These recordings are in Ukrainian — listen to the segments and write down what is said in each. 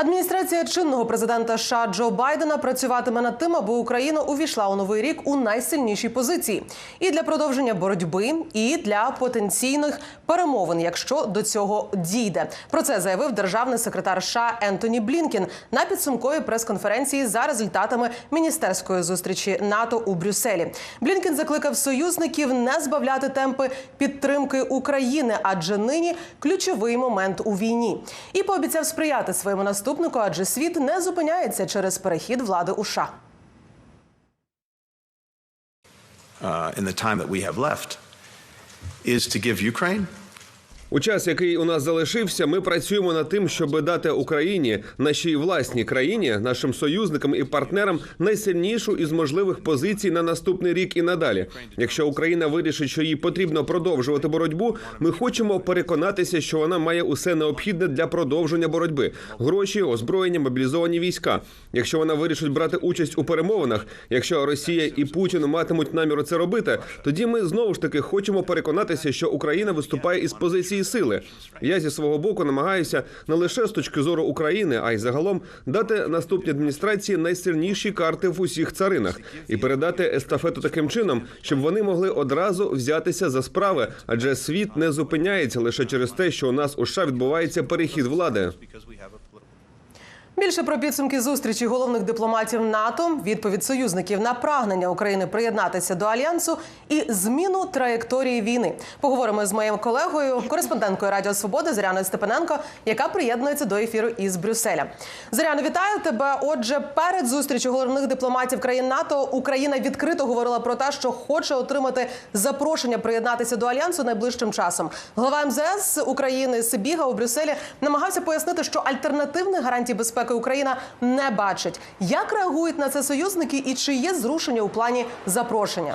Адміністрація чинного президента США Джо Байдена працюватиме над тим, аби Україна увійшла у новий рік у найсильнішій позиції і для продовження боротьби, і для потенційних перемовин, якщо до цього дійде. Про це заявив державний секретар США Ентоні Блінкін на підсумковій прес-конференції за результатами міністерської зустрічі НАТО у Брюсселі. Блінкін закликав союзників не збавляти темпи підтримки України, адже нині ключовий момент у війні, і пообіцяв сприяти своєму наступнику, адже світ не зупиняється через перехід влади у США. uh, in the time that we have left is to give Ukraine У час, який у нас залишився, ми працюємо над тим, щоб дати Україні, нашій власній країні, нашим союзникам і партнерам найсильнішу із можливих позицій на наступний рік і надалі. Якщо Україна вирішить, що їй потрібно продовжувати боротьбу, ми хочемо переконатися, що вона має усе необхідне для продовження боротьби: гроші, озброєння, мобілізовані війська. Якщо вона вирішить брати участь у перемовинах, якщо Росія і Путін матимуть наміру це робити, тоді ми знову ж таки хочемо переконатися, що Україна виступає із позиції сили. Я зі свого боку намагаюся не лише з точки зору України, а й загалом дати наступній адміністрації найсильніші карти в усіх царинах і передати естафету таким чином, щоб вони могли одразу взятися за справи, адже світ не зупиняється лише через те, що у нас у США відбувається перехід влади. Більше про підсумки зустрічі головних дипломатів НАТО, відповідь союзників на прагнення України приєднатися до альянсу і зміну траєкторії війни. Поговоримо з моїм колегою, кореспонденткою Радіо Свободи Зоряною Степаненко, яка приєднується до ефіру із Брюсселя. Зоряно, вітаю тебе. Отже, перед зустрічю головних дипломатів країн НАТО Україна відкрито говорила про те, що хоче отримати запрошення приєднатися до альянсу найближчим часом. Глава МЗС України Сибіга у Брюсселі намагався пояснити, що альтернативних гарантій безпеки Україна не бачить. Як реагують на це союзники і чи є зрушення у плані запрошення?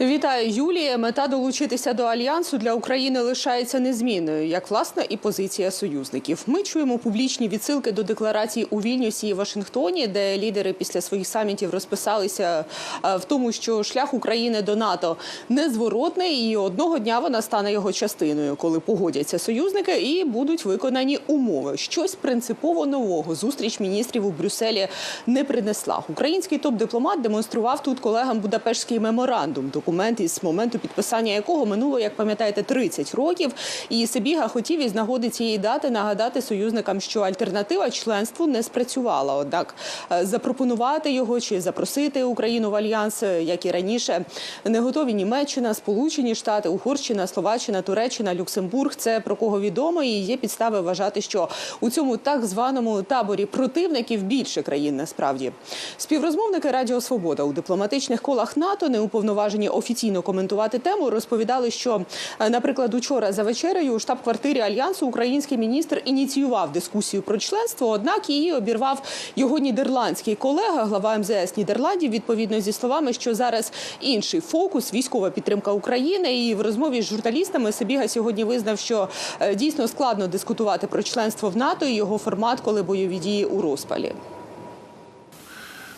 Вітаю, Юлія. Мета долучитися до альянсу для України лишається незмінною, як власне і позиція союзників. Ми чуємо публічні відсилки до декларації у Вільнюсі і Вашингтоні, де лідери після своїх самітів розписалися е, в тому, що шлях України до НАТО незворотний, і одного дня вона стане його частиною, коли погодяться союзники і будуть виконані умови. Щось принципово нового зустріч міністрів у Брюсселі не принесла. Український топ-дипломат демонстрував тут колегам Будапештський меморандум документ із моменту підписання якого минуло, як пам'ятаєте, 30 років. І Сибіга хотів із нагоди цієї дати нагадати союзникам, що альтернатива членству не спрацювала. Однак е, запропонувати його чи запросити Україну в альянс, е, як і раніше, не готові Німеччина, Сполучені Штати, Угорщина, Словаччина, Туреччина, Люксембург. Це про кого відомо, і є підстави вважати, що у цьому так званому таборі противників більше країн насправді. Співрозмовники Радіо Свобода у дипломатичних колах НАТО не уповноважені офіційно коментувати тему, розповідали, що, е, наприклад, учора за вечерею у штаб-квартирі альянсу український міністр ініціював дискусію про членство однак її обірвав його нідерландський колега, глава МЗС Нідерландів, відповідно зі словами, що зараз інший фокус військова підтримка України. І в розмові з журналістами Сибіга сьогодні визнав, що е, дійсно складно дискутувати про членство в НАТО і його формат, коли бойові дії у розпалі.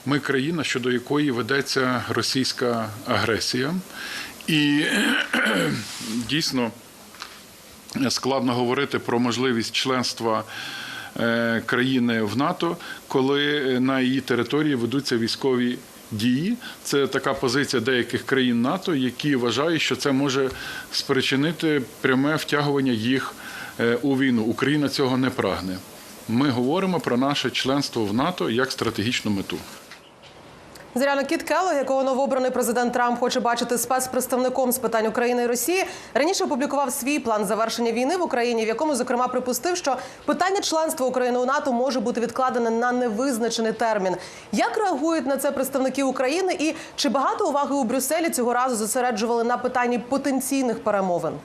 Ми країна, щодо якої ведеться російська агресія, і дійсно складно говорити про можливість членства е, країни в НАТО, коли на її території ведуться військові. Дії це така позиція деяких країн НАТО, які вважають, що це може спричинити пряме втягування їх е, у війну. Україна цього не прагне. Ми говоримо про наше членство в НАТО як стратегічну мету. Зоряно Кіт Келлог, якого новообраний президент Трамп хоче бачити спецпредставником з питань України і Росії, раніше опублікував свій план завершення війни в Україні, в якому зокрема припустив, що питання членства України у НАТО може бути відкладене на невизначений термін. Як реагують на це представники України, і чи багато уваги у Брюсселі цього разу зосереджували на питанні потенційних перемовин? Е,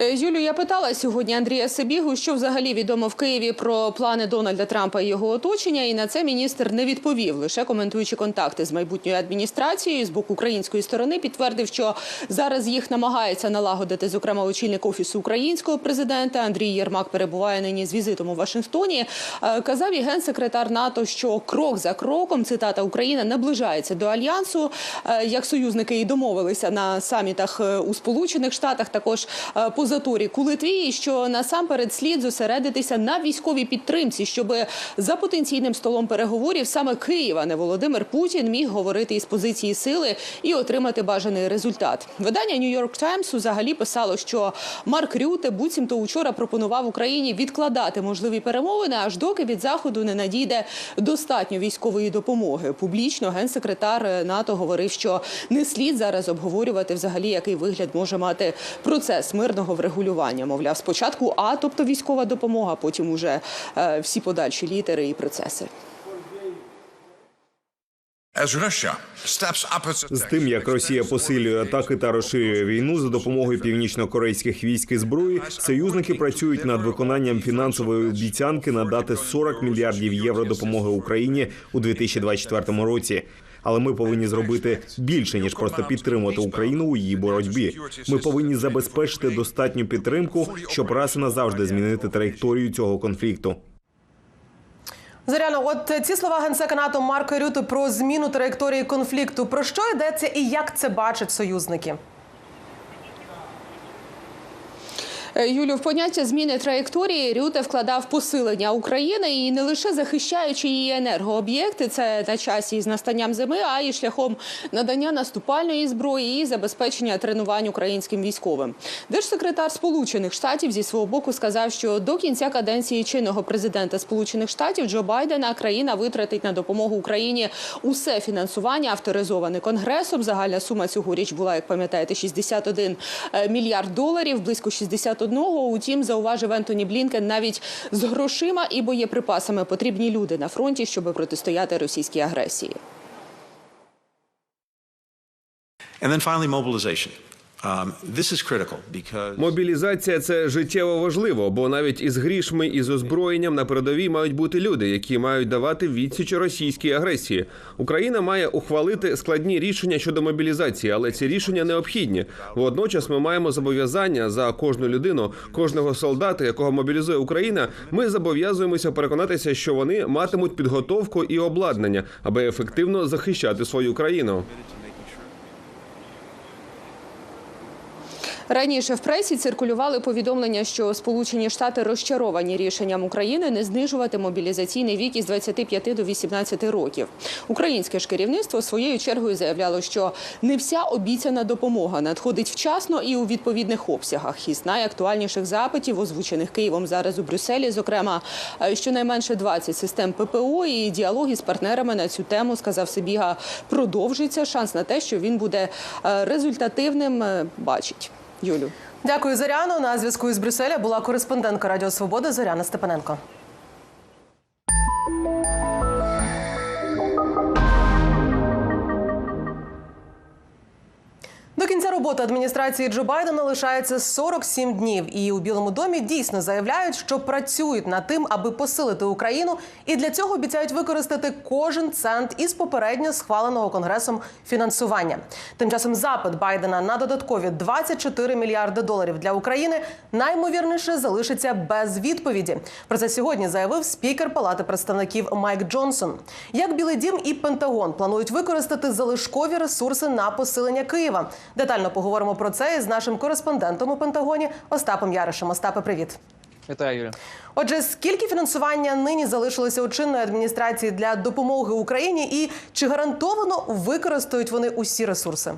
Юлю, я питала сьогодні Андрія Сибігу, що взагалі відомо в Києві про плани Дональда Трампа і його оточення. І на це міністр не відповів, лише коментуючи контакти з майбутньою адміністрацією з боку української сторони, підтвердив, що зараз їх намагається налагодити, зокрема, очільник офісу українського президента Андрій Єрмак перебуває нині з візитом у Вашингтоні. Е, Казав і генсекретар НАТО, що крок за кроком цитата Україна наближається до альянсу, Е, як союзники і домовилися на самітах е, у Сполучених Штатах, також е, по заторі у що насамперед слід зосередитися на військовій підтримці, щоб за потенційним столом переговорів саме Київ, а не Володимир Путін міг говорити із позиції сили і отримати бажаний результат. Видання New York Times взагалі писало, що Марк Рюте буцімто учора пропонував Україні відкладати можливі перемовини, аж доки від заходу не надійде достатньо військової допомоги. Публічно генсекретар НАТО говорив, що не слід зараз обговорювати взагалі, який вигляд може мати процес мирного врегулювання. Мовляв, спочатку А, тобто військова допомога, потім уже е, всі подальші літери і процеси. З тим, як Росія посилює атаки та розширює війну за допомогою північно-корейських військ і зброї, союзники працюють над виконанням фінансової обіцянки надати 40 мільярдів євро допомоги Україні у 2024 році. Але ми повинні зробити більше ніж просто підтримувати Україну у її боротьбі. Ми повинні забезпечити достатню підтримку, щоб раз і назавжди змінити траєкторію цього конфлікту. Зоряно, от ці слова генсека НАТО Марка Рюти про зміну траєкторії конфлікту. Про що йдеться і як це бачать союзники? Е, Юлю, в поняття зміни траєкторії Рюте вкладав посилення України і не лише захищаючи її енергооб'єкти, це на часі з настанням зими, а й шляхом надання наступальної зброї і забезпечення тренувань українським військовим. Держсекретар Сполучених Штатів зі свого боку сказав, що до кінця каденції чинного президента Сполучених Штатів Джо Байдена країна витратить на допомогу Україні усе фінансування авторизоване конгресом. Загальна сума цьогоріч була, як пам'ятаєте, 61 е, мільярд доларів, близько 61. Утім, зауважив Ентоні Блінкен, навіть з грошима і боєприпасами потрібні люди на фронті, щоб протистояти російській агресії. And then finally, mobilization. Um, Мобілізація це життєво важливо, бо навіть із грішми і з озброєнням на передовій мають бути люди, які мають давати відсіч російській агресії. Україна має ухвалити складні рішення щодо мобілізації, але ці рішення необхідні. Водночас ми маємо зобов'язання за кожну людину, кожного солдата, якого мобілізує Україна. Ми зобов'язуємося переконатися, що вони матимуть підготовку і обладнання, аби ефективно захищати свою країну. Раніше в пресі циркулювали повідомлення, що Сполучені Штати розчаровані рішенням України не знижувати мобілізаційний вік із 25 до 18 років. Українське ж керівництво своєю чергою заявляло, що не вся обіцяна допомога надходить вчасно і у відповідних обсягах. Із найактуальніших запитів, озвучених Києвом зараз у Брюсселі, зокрема, е, щонайменше 20 систем ППО і діалоги з партнерами на цю тему, сказав Сибіга, продовжиться. Шанс на те, що він буде е, результативним, е, бачить. Юлю. Дякую, Зоряно. На зв'язку із Брюсселя була кореспондентка Радіо Свобода Зоряна Степаненко. Роботи адміністрації Джо Байдена лишається 47 днів, і у Білому домі дійсно заявляють, що працюють над тим, аби посилити Україну, і для цього обіцяють використати кожен цент із попередньо схваленого конгресом фінансування. Тим часом запит Байдена на додаткові 24 мільярди доларів для України наймовірніше залишиться без відповіді. Про це сьогодні заявив спікер Палати представників Майк Джонсон. Як Білий Дім і Пентагон планують використати залишкові ресурси на посилення Києва. Детально поговоримо про це із нашим кореспондентом у Пентагоні Остапом Яришем. Остапе, привіт. Вітаю, Юля. Отже, скільки фінансування нині залишилося у чинної адміністрації для допомоги Україні, і чи гарантовано використають вони усі ресурси?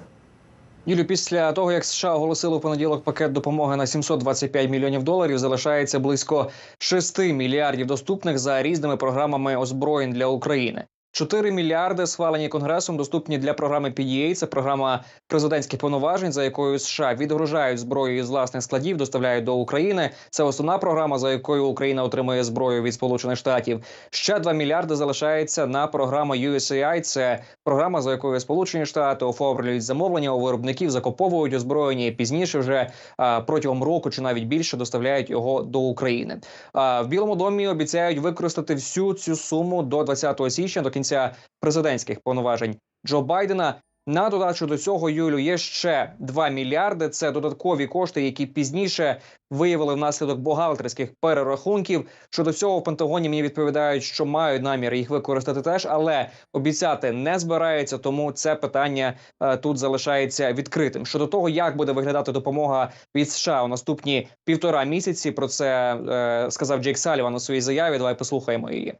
Юлю, після того як США оголосили в понеділок пакет допомоги на 725 мільйонів доларів, залишається близько 6 мільярдів доступних за різними програмами озброєнь для України. 4 мільярди схвалені конгресом доступні для програми PDA. Це програма президентських повноважень, за якою США відгружають зброю із власних складів, доставляють до України. Це основна програма, за якою Україна отримує зброю від Сполучених Штатів. Ще 2 мільярди залишається на програму USAI. Це програма, за якою Сполучені Штати оформлюють замовлення у виробників, закуповують озброєння і пізніше вже протягом року чи навіть більше доставляють його до України. А, в Білому домі обіцяють використати всю цю суму до 20 січня, до кінця президентських повноважень Джо Байдена. На додачу до цього Юлю є ще 2 мільярди. Це додаткові кошти, які пізніше виявили внаслідок бухгалтерських перерахунків. Щодо цього в Пентагоні мені відповідають, що мають намір їх використати теж, але обіцяти не збираються. Тому це питання е, тут залишається відкритим. Щодо того, як буде виглядати допомога від США у наступні півтора місяці. Про це е, сказав Джейк Саліван у своїй заяві. Давай послухаємо її.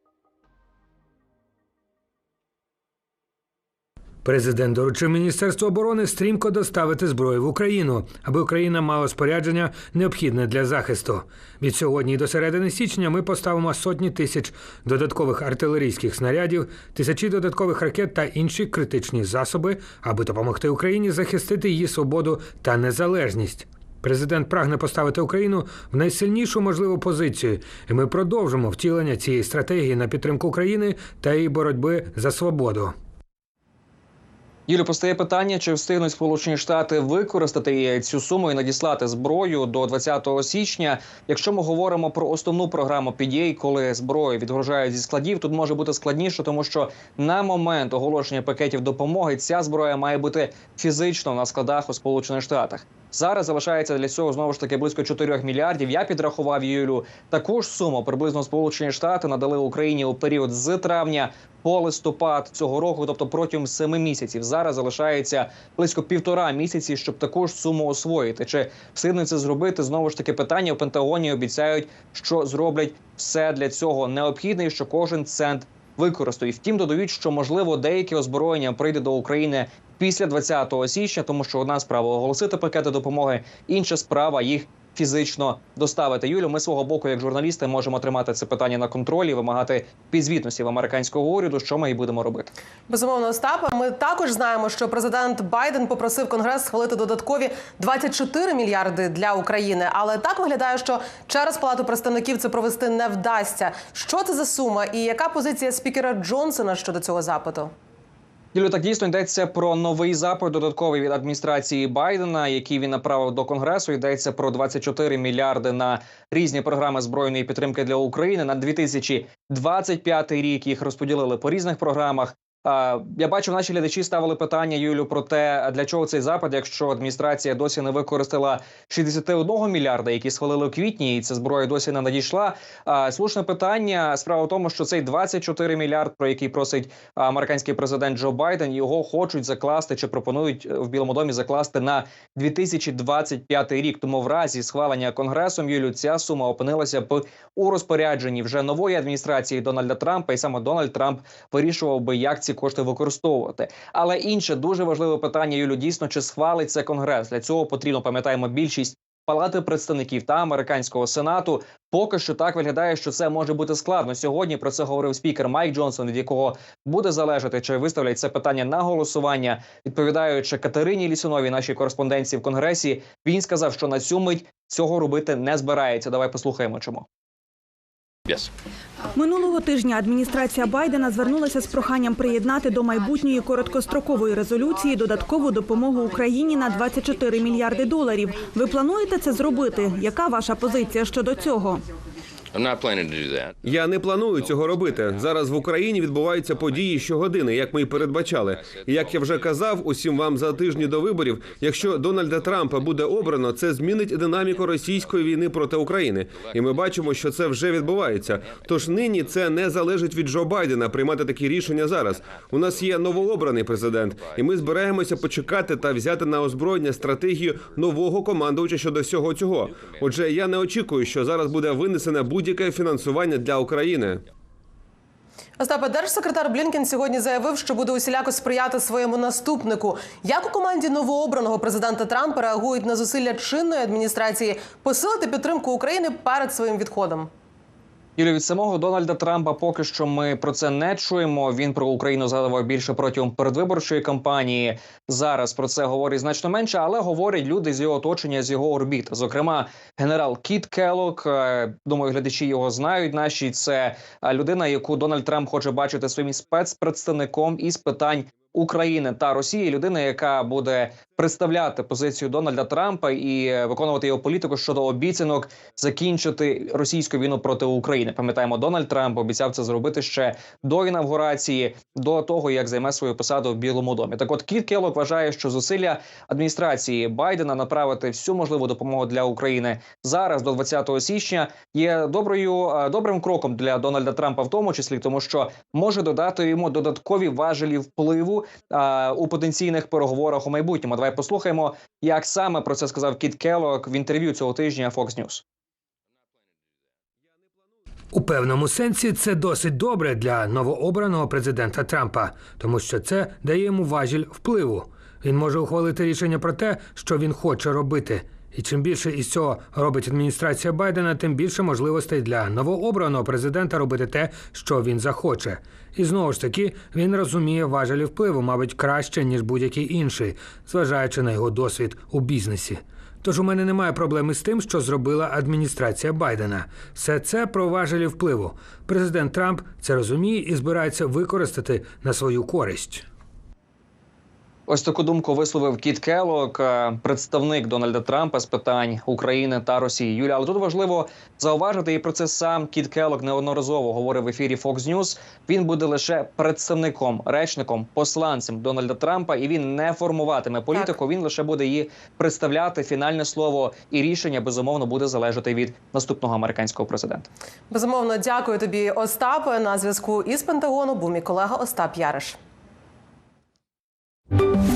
Президент доручив Міністерству оборони стрімко доставити зброю в Україну, аби Україна мала спорядження необхідне для захисту. Від сьогодні до середини січня ми поставимо сотні тисяч додаткових артилерійських снарядів, тисячі додаткових ракет та інші критичні засоби, аби допомогти Україні захистити її свободу та незалежність. Президент прагне поставити Україну в найсильнішу можливу позицію, і ми продовжимо втілення цієї стратегії на підтримку України та її боротьби за свободу. Юлі, постає питання, чи встигнуть Сполучені Штати використати цю суму і надіслати зброю до 20 січня. Якщо ми говоримо про основну програму PDA, коли зброю відгружають зі складів, тут може бути складніше, тому що на момент оголошення пакетів допомоги ця зброя має бути фізично на складах у Сполучених Штатах. Зараз залишається для цього знову ж таки близько 4 мільярдів. Я підрахував Юлю. Таку ж суму приблизно Сполучені Штати надали Україні у період з травня по листопад цього року, тобто протягом семи місяців. Зараз залишається близько півтора місяці, щоб таку ж суму освоїти. Чи встигнуть це зробити? Знову ж таки питання в Пентагоні обіцяють, що зроблять все для цього необхідне, і що кожен цент використають. Втім, додають, що можливо деяке озброєння прийде до України після 20 січня, тому що одна справа оголосити пакети допомоги, інша справа їх фізично доставити. Юлю, ми свого боку, як журналісти, можемо тримати це питання на контролі, вимагати підзвітності в американського уряду, що ми і будемо робити. Безумовно, Остапа. Ми також знаємо, що президент Байден попросив Конгрес схвалити додаткові 24 мільярди для України. Але так виглядає, що через палату представників це провести не вдасться. Що це за сума і яка позиція спікера Джонсона щодо цього запиту? Юлю, так дійсно йдеться про новий запит додатковий від адміністрації Байдена, який він направив до конгресу. Йдеться про 24 мільярди на різні програми збройної підтримки для України на 2025 рік. Їх розподілили по різних програмах. Я бачу, наші глядачі ставили питання Юлю про те, для чого цей запит, якщо адміністрація досі не використала 61 мільярда, які схвалили у квітні, і ця зброя досі не надійшла. Слушне питання. Справа в тому, що цей 24 мільярд, про який просить американський президент Джо Байден, його хочуть закласти чи пропонують в Білому домі закласти на 2025 рік. Тому в разі схвалення конгресом Юлю ця сума опинилася б у розпорядженні вже нової адміністрації Дональда Трампа, і саме Дональд Трамп вирішував би, як ці кошти використовувати. Але інше дуже важливе питання Юлю дійсно чи схвалить це конгрес. Для цього потрібно пам'ятаємо більшість. Палати представників та американського сенату поки що так виглядає, що це може бути складно. Сьогодні про це говорив спікер Майк Джонсон, від якого буде залежати, чи виставлять це питання на голосування. Відповідаючи Катерині Лісуновій, нашій кореспонденції в конгресі, він сказав, що на цю мить цього робити не збирається. Давай послухаємо, чому. Минулого тижня адміністрація Байдена звернулася з проханням приєднати до майбутньої короткострокової резолюції додаткову допомогу Україні на 24 мільярди доларів. Ви плануєте це зробити? Яка ваша позиція щодо цього? Я не планую цього робити. Зараз в Україні відбуваються події щогодини, як ми й передбачали. І як я вже казав усім вам за тижні до виборів, якщо Дональда Трампа буде обрано, це змінить динаміку російської війни проти України. І ми бачимо, що це вже відбувається. Тож нині це не залежить від Джо Байдена приймати такі рішення зараз. У нас є новообраний президент, і ми збираємося почекати та взяти на озброєння стратегію нового командувача щодо всього цього. Отже, я не очікую, що зараз буде винесене будь-яке фінансування для України. Остапе, держсекретар Блінкен сьогодні заявив, що буде усіляко сприяти своєму наступнику. Як у команді новообраного президента Трампа реагують на зусилля чинної адміністрації посилити підтримку України перед своїм відходом? Юлі, від самого Дональда Трампа поки що ми про це не чуємо. Він про Україну згадував більше протягом передвиборчої кампанії. Зараз про це говорить значно менше, але говорять люди з його оточення, з його орбіт. Зокрема, генерал Кіт Келлок. е, Думаю, глядачі його знають. Наші це е, людина, яку Дональд Трамп хоче бачити своїм спецпредставником із питань. України та Росії людина, яка буде представляти позицію Дональда Трампа і е, виконувати його політику щодо обіцянок закінчити російську війну проти України. Пам'ятаємо, Дональд Трамп обіцяв це зробити ще до інавгурації, до того як займе свою посаду в Білому домі. Так, от Кіт Келлок вважає, що зусилля адміністрації Байдена направити всю можливу допомогу для України зараз до 20 січня є доброю е, добрим кроком для Дональда Трампа, в тому числі тому, що може додати йому додаткові важелі впливу а, у потенційних переговорах у майбутньому. Давай послухаємо, як саме про це сказав Кіт Келлок в інтерв'ю цього тижня Fox News. У певному сенсі це досить добре для новообраного президента Трампа, тому що це дає йому важіль впливу. Він може ухвалити рішення про те, що він хоче робити. І чим більше із цього робить адміністрація Байдена, тим більше можливостей для новообраного президента робити те, що він захоче. І знову ж таки він розуміє важелі впливу, мабуть, краще ніж будь-який інший, зважаючи на його досвід у бізнесі. Тож у мене немає проблеми з тим, що зробила адміністрація Байдена. Все це про важелі впливу. Президент Трамп це розуміє і збирається використати на свою користь. Ось таку думку висловив Кіт Келлок, е, представник Дональда Трампа з питань України та Росії. Юля, але тут важливо зауважити, і про це сам Кіт Келлок неодноразово говорив в ефірі Fox News. Він буде лише представником, речником, посланцем Дональда Трампа, і він не формуватиме політику. Він лише буде її представляти. Фінальне слово і рішення безумовно буде залежати від наступного американського президента. Безумовно, дякую тобі, Остапе. На зв'язку із Пентагону був мій колега Остап Яриш. you.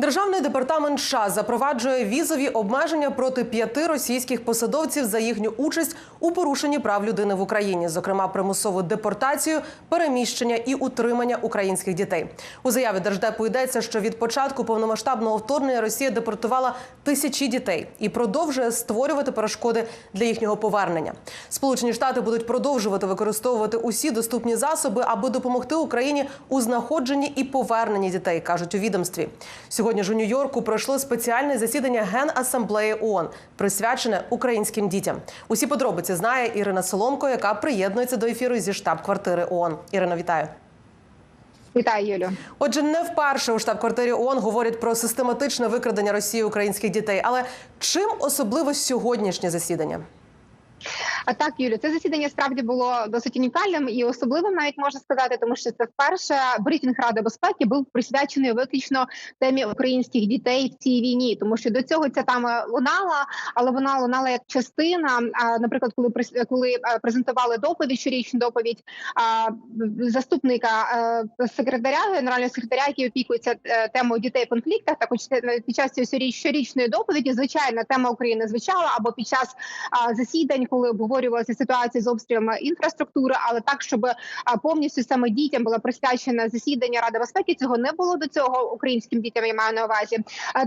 Державний департамент США запроваджує візові обмеження проти п'яти російських посадовців за їхню участь у порушенні прав людини в Україні, зокрема примусову депортацію, переміщення і утримання українських дітей. У заяві держдепу йдеться, що від початку повномасштабного вторгнення Росія депортувала тисячі дітей і продовжує створювати перешкоди для їхнього повернення. Сполучені Штати будуть продовжувати використовувати усі доступні засоби, аби допомогти Україні у знаходженні і поверненні дітей, кажуть у відомстві. Сьогодні ж у Нью-Йорку пройшло спеціальне засідання Генасамблеї ООН, присвячене українським дітям. Усі подробиці знає Ірина Соломко, яка приєднується до ефіру зі штаб-квартири ООН. Ірина, вітаю. Вітаю, Юлю. Отже, не вперше у штаб-квартирі ООН говорять про систематичне викрадення Росії українських дітей. Але чим особливо сьогоднішнє засідання? А так, Юлю, це засідання справді було досить унікальним і особливим, навіть можна сказати, тому що це вперше брифінг Ради безпеки був присвячений виключно темі українських дітей в цій війні, тому що до цього ця тема лунала, але вона лунала як частина. Наприклад, коли коли е, презентували доповідь, щорічну доповідь заступника е, секретаря, генерального секретаря, який опікується е, темою дітей в конфліктах, також під час цієї щорічної доповіді, звичайно, тема України звучала або під час засідань, коли обговорювалася ситуація з обстрілами інфраструктури, але так, щоб повністю саме дітям було присвячено засідання Ради безпеки. Цього не було до цього українським дітям. Я маю на увазі.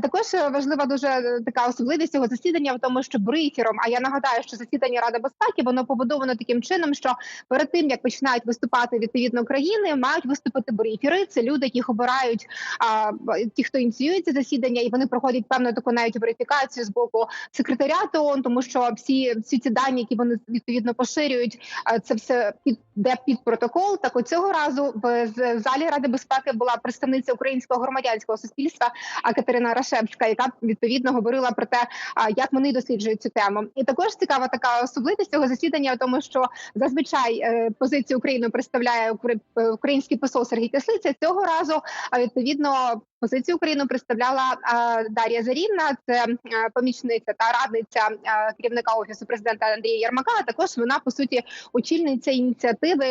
Також е, важлива дуже е, така особливість цього засідання в тому, що брифером. А я нагадаю, що засідання Ради безпеки воно побудовано таким чином, що перед тим як починають виступати відповідно країни, мають виступити брифери. Це люди, яких обирають а, ті, хто ініціює це засідання, і вони проходять певну таку навіть верифікацію з боку секретаріату ООН, тому що всі всі ці дані, які вони відповідно поширюють, це все під де під протокол. Так от цього разу в залі Ради безпеки була представниця українського громадянського суспільства Катерина Рашевська, яка відповідно говорила про те, як вони досліджують цю тему. І також цікава така особливість цього засідання, в тому що зазвичай е, позицію України представляє укр- е, український посол Сергій Кислиця. Цього разу а відповідно позицію України представляла а, Дар'я Зарівна, це е, помічниця та радниця е, керівника офісу президента Андрія Єрмака. А також вона по суті очільниця ініціативи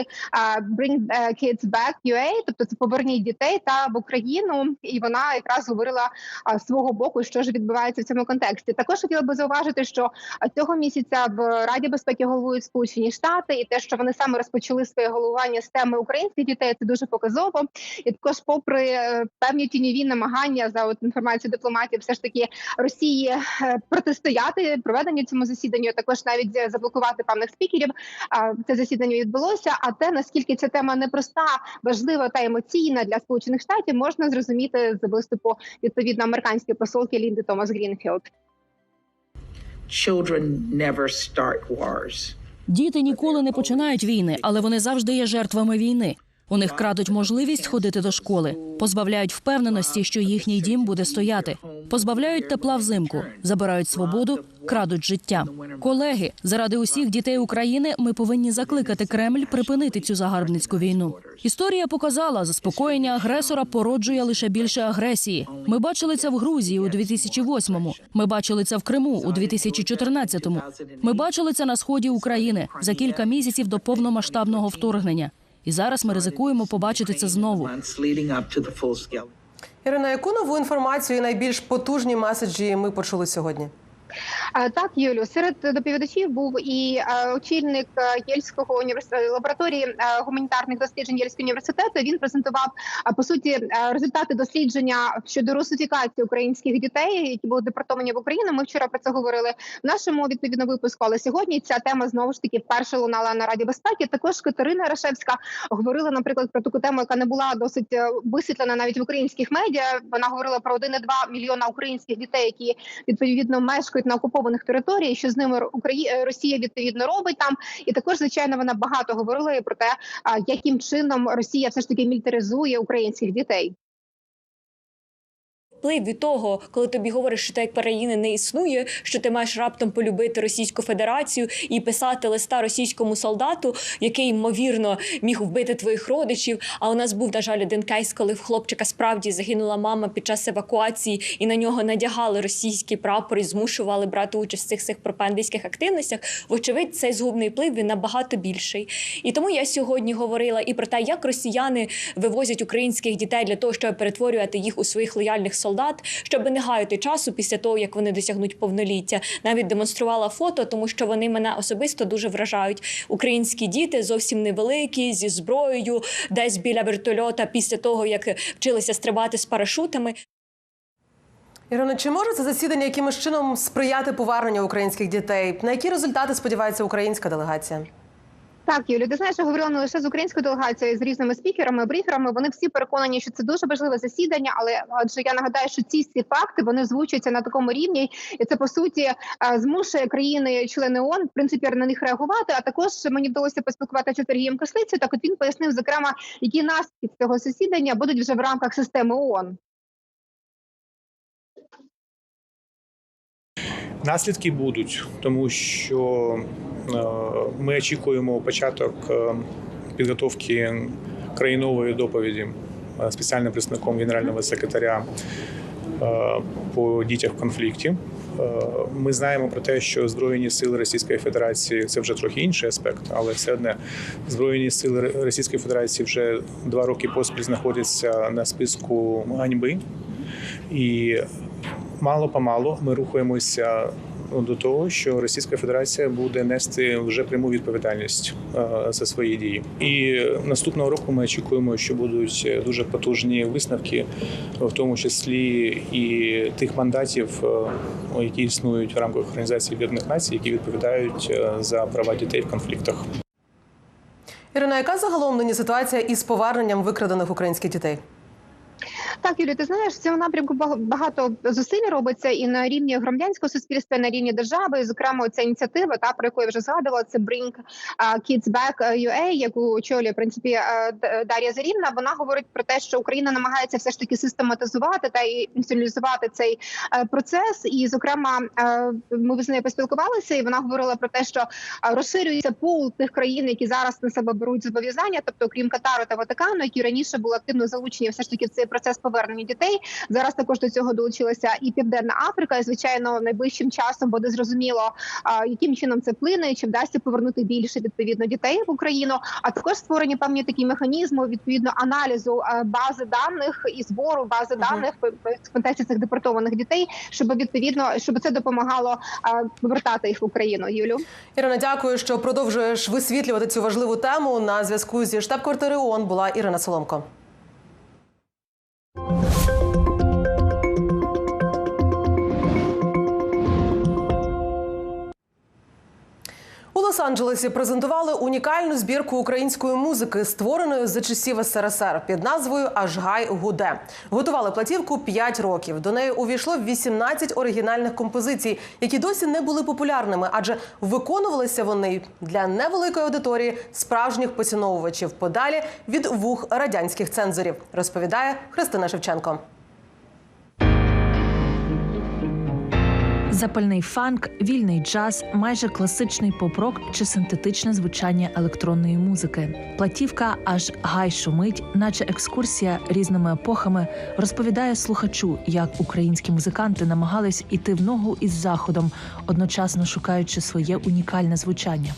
Bring е, Kids Back UA, тобто це поверніть дітей та в Україну. І вона якраз говорила свого боку, що ж відбувається в цьому контексті. Також хотіла би зауважити, що цього місяця в Раді безпеки головують Сполучені Штати, і те, що вони саме розпочали своє головування з теми українських дітей, це дуже показово. І також, попри е, певні тіньові чергові намагання за от інформацією дипломатів, все ж таки Росії е, протистояти проведенню цьому засіданню. Також навіть заблокувати певних спікерів. Це засідання відбулося. А те наскільки ця тема непроста, важлива та емоційна для сполучених штатів, можна зрозуміти з виступу відповідно американської посолки Лінди Томас Грінфілд. Children never start wars. Діти ніколи не починають війни, але вони завжди є жертвами війни. У них крадуть можливість ходити до школи, позбавляють впевненості, що їхній дім буде стояти, позбавляють тепла взимку, забирають свободу, крадуть життя. Колеги, заради усіх дітей України ми повинні закликати Кремль припинити цю загарбницьку війну. Історія показала, заспокоєння агресора породжує лише більше агресії. Ми бачили це в Грузії у 2008-му, Ми бачили це в Криму у 2014-му. Ми бачили це на сході України за кілька місяців до повномасштабного вторгнення. І зараз ми ризикуємо побачити це знову. Ірина, яку нову інформацію і найбільш потужні меседжі ми почули сьогодні? Так, Юлю, серед доповідачів був і очільник Єльського університету лабораторії гуманітарних досліджень Єльського університету. Він презентував по суті результати дослідження щодо русифікації українських дітей, які були депортовані в Україну. Ми вчора про це говорили в нашому відповідно випуску. Але сьогодні ця тема знову ж таки вперше лунала на Раді безпеки. Також Катерина Рашевська говорила, наприклад, про таку тему, яка не була досить е, висвітлена навіть в українських медіа. Вона говорила про 1,2 мільйона українських дітей, які відповідно мешкають на окупованих територіях, що з ними е, Росія відповідно робить там. І також, звичайно, вона багато говорила про те, яким чином Росія все ж таки мілітаризує українських дітей. Вплив від того, коли тобі говорять, що так країни не існує, що ти маєш раптом полюбити Російську Федерацію і писати листа російському солдату, який ймовірно міг вбити твоїх родичів. А у нас був на жаль один кейс, коли в хлопчика справді загинула мама під час евакуації, і на нього надягали російський прапор і змушували брати участь в цих цих пропагандистських активностях. Вочевидь, цей згубний вплив він набагато більший. І тому я сьогодні говорила і про те, як росіяни вивозять українських дітей для того, щоб перетворювати їх у своїх лояльних солдат, щоб не гаяти часу після того, як вони досягнуть повноліття. Навіть демонструвала фото, тому що вони мене особисто дуже вражають. Українські діти зовсім невеликі, зі зброєю, десь біля вертольота, після того як вчилися стрибати з парашутами. Ірино, чи може це засідання якимось чином сприяти поверненню українських дітей? На які результати сподівається українська делегація? Так, Юлі, ти знаєш, я говорила не лише з українською делегацією, з різними спікерами, бриферами. Вони всі переконані, що це дуже важливе засідання. Але адже я нагадаю, що ці всі факти вони звучаться на такому рівні, і це по суті е, змушує країни-члени ООН, в принципі на них реагувати. А також мені вдалося поспілкуватися з Сергієм Кислицею. Так, от він пояснив, зокрема, які наслідки цього засідання будуть вже в рамках системи ООН. Наслідки будуть, тому що ми очікуємо початок е, підготовки країнової доповіді е, спеціальним представником генерального секретаря е, по дітях в конфлікті. Е, Ми знаємо про те, що Збройні сили Російської Федерації це вже трохи інший аспект, але все одне Збройні сили Російської Федерації вже два роки поспіль знаходяться на списку ганьби. І мало помалу ми рухаємося до того, що Російська Федерація буде нести вже пряму відповідальність е, за свої дії. І наступного року ми очікуємо, що будуть дуже потужні висновки, в тому числі і тих мандатів, е, які існують в рамках організації Об'єднаних Націй, які відповідають е, за права дітей в конфліктах. Ірина, яка загалом нині ситуація із поверненням викрадених українських дітей? Так, Юлі, ти знаєш, в цьому напрямку бага- багато зусиль робиться і на рівні громадянського суспільства, і на рівні держави. І, Зокрема, ця ініціатива, та про яку я вже згадувала, це Bring Kids Back UA, яку очолює в принципі Дар'я Зарівна. Вона говорить про те, що Україна намагається все ж таки систематизувати та інституалізувати цей процес. І, зокрема, ми з нею поспілкувалися, і вона говорила про те, що розширюється пул тих країн, які зараз на себе беруть зобов'язання, тобто крім Катару та Ватикану, які раніше були активно залучені все ж таки в цей процес повернення дітей. Зараз також до цього долучилася і Південна Африка. І звичайно, найближчим часом буде зрозуміло, яким чином це вплине, чи вдасться повернути більше відповідно дітей в Україну. А також створені певні такі механізми відповідно аналізу бази даних і збору бази даних в в контексті цих депортованих дітей, щоб відповідно щоб це допомагало повертати їх в Україну. Юлю. Ірина, дякую, що продовжуєш висвітлювати цю важливу тему. На зв'язку зі штаб-квартири ООН була Ірина Соломко. you. Лос-Анджелесі презентували унікальну збірку української музики, створеної за часів СРСР під назвою Аж гай гуде. Готували платівку 5 років. До неї увійшло 18 оригінальних композицій, які досі не були популярними, адже виконувалися вони для невеликої аудиторії справжніх поціновувачів подалі від вух радянських цензорів. Розповідає Христина Шевченко. Запальний фанк, вільний джаз, майже класичний поп-рок чи синтетичне звучання електронної музики. Платівка аж гай шумить, наче екскурсія різними епохами, розповідає слухачу, як українські музиканти намагались іти в ногу із заходом, одночасно шукаючи своє унікальне звучання.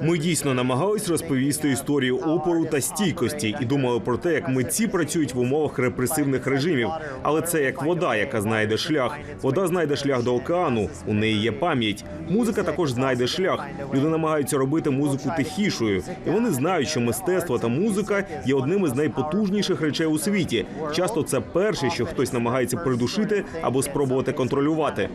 Ми дійсно намагались розповісти історію опору та стійкості і думали про те, як митці працюють в умовах репресивних режимів. Але це як вода, яка знайде шлях. Вода знайде шлях до океану. У неї є пам'ять. Музика також знайде шлях. Люди намагаються робити музику тихішою, і вони знають, що мистецтво та музика є одним із найпотужніших речей у світі. Часто це перше, що хтось намагається придушити або спробувати контролювати.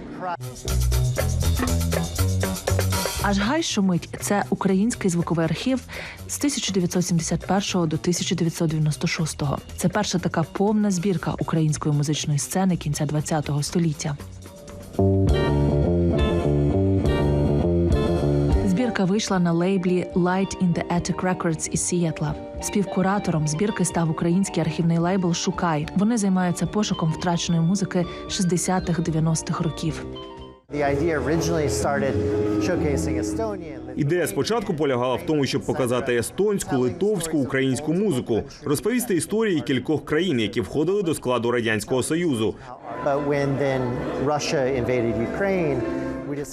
Аж гай шумить це український звуковий архів з 1971 до 1996. Це перша така повна збірка української музичної сцени кінця ХХ століття. Збірка вийшла на лейблі Light in the Attic Records із Сієтла. Співкуратором збірки став український архівний лейбл Шукай. Вони займаються пошуком втраченої музики 60-х 90-х років. Ідея спочатку полягала в тому, щоб показати естонську, литовську, українську музику, розповісти історії кількох країн, які входили до складу радянського союзу.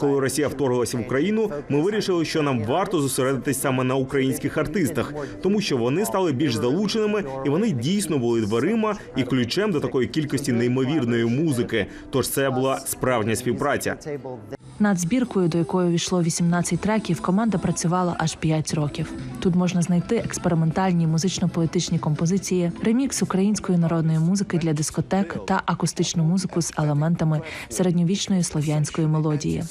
Коли Росія вторглася в Україну, ми вирішили, що нам варто зосередитись саме на українських артистах, тому що вони стали більш залученими і вони дійсно були дверима і ключем до такої кількості неймовірної музики. Тож це була справжня співпраця. Над збіркою, до якої увійшло 18 треків, команда працювала аж 5 років. Тут можна знайти експериментальні музично-поетичні композиції, ремікс української народної музики для дискотек та акустичну музику з елементами середньовічної слов'янської мелодії.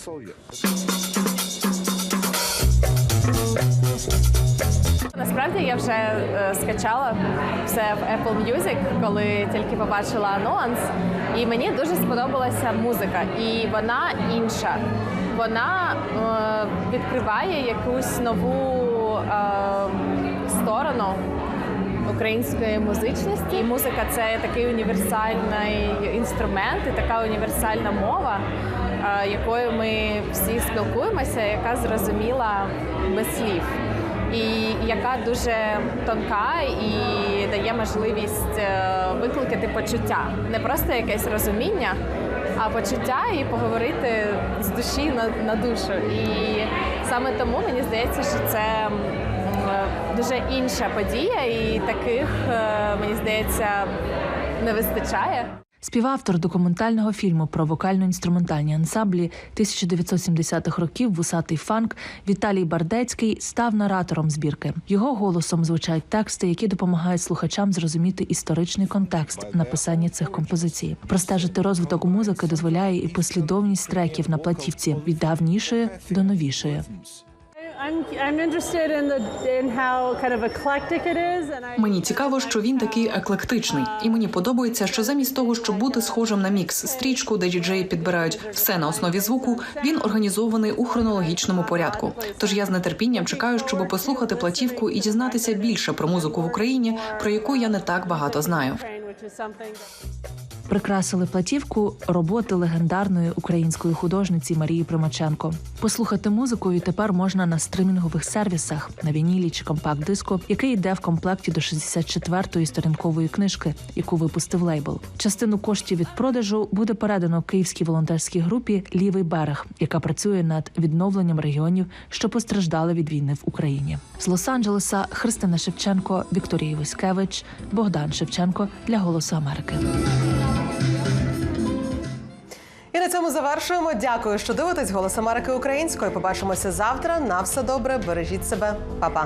Насправді я вже е, скачала все в Apple Music, коли тільки побачила анонс, і мені дуже сподобалася музика, і вона інша. Вона е, відкриває якусь нову е, сторону української музичності. І музика це такий універсальний інструмент і така універсальна мова, е, якою ми всі спілкуємося, яка зрозуміла без слів і яка дуже тонка і дає можливість е, викликати почуття, не просто якесь розуміння, а почуття і поговорити з душі на, на душу. І саме тому мені здається, що це е, дуже інша подія, і таких е, мені здається не вистачає. Співавтор документального фільму про вокально-інструментальні ансамблі 1970-х років Вусатий фанк Віталій Бардецький став наратором збірки. Його голосом звучать тексти, які допомагають слухачам зрозуміти історичний контекст написання цих композицій. Простежити розвиток музики дозволяє і послідовність треків на платівці від давнішої до новішої. Мені цікаво, що він такий еклектичний, і мені подобається, що замість того, щоб бути схожим на мікс стрічку, де діджеї підбирають все на основі звуку, він організований у хронологічному порядку. Тож я з нетерпінням чекаю, щоб послухати платівку і дізнатися більше про музику в Україні, про яку я не так багато знаю. Прикрасили платівку роботи легендарної української художниці Марії Примаченко. Послухати музику відтепер можна на стримінгових сервісах на вінілі чи компакт-диску, який йде в комплекті до 64-ї сторінкової книжки, яку випустив лейбл. Частину коштів від продажу буде передано київській волонтерській групі Лівий берег, яка працює над відновленням регіонів, що постраждали від війни в Україні. З Лос-Анджелеса Христина Шевченко, Вікторія Войскевич, Богдан Шевченко для Голосу Америки. І на цьому завершуємо. Дякую, що дивитесь Голос Америки українською. Побачимося завтра. На все добре. Бережіть себе, Па-па.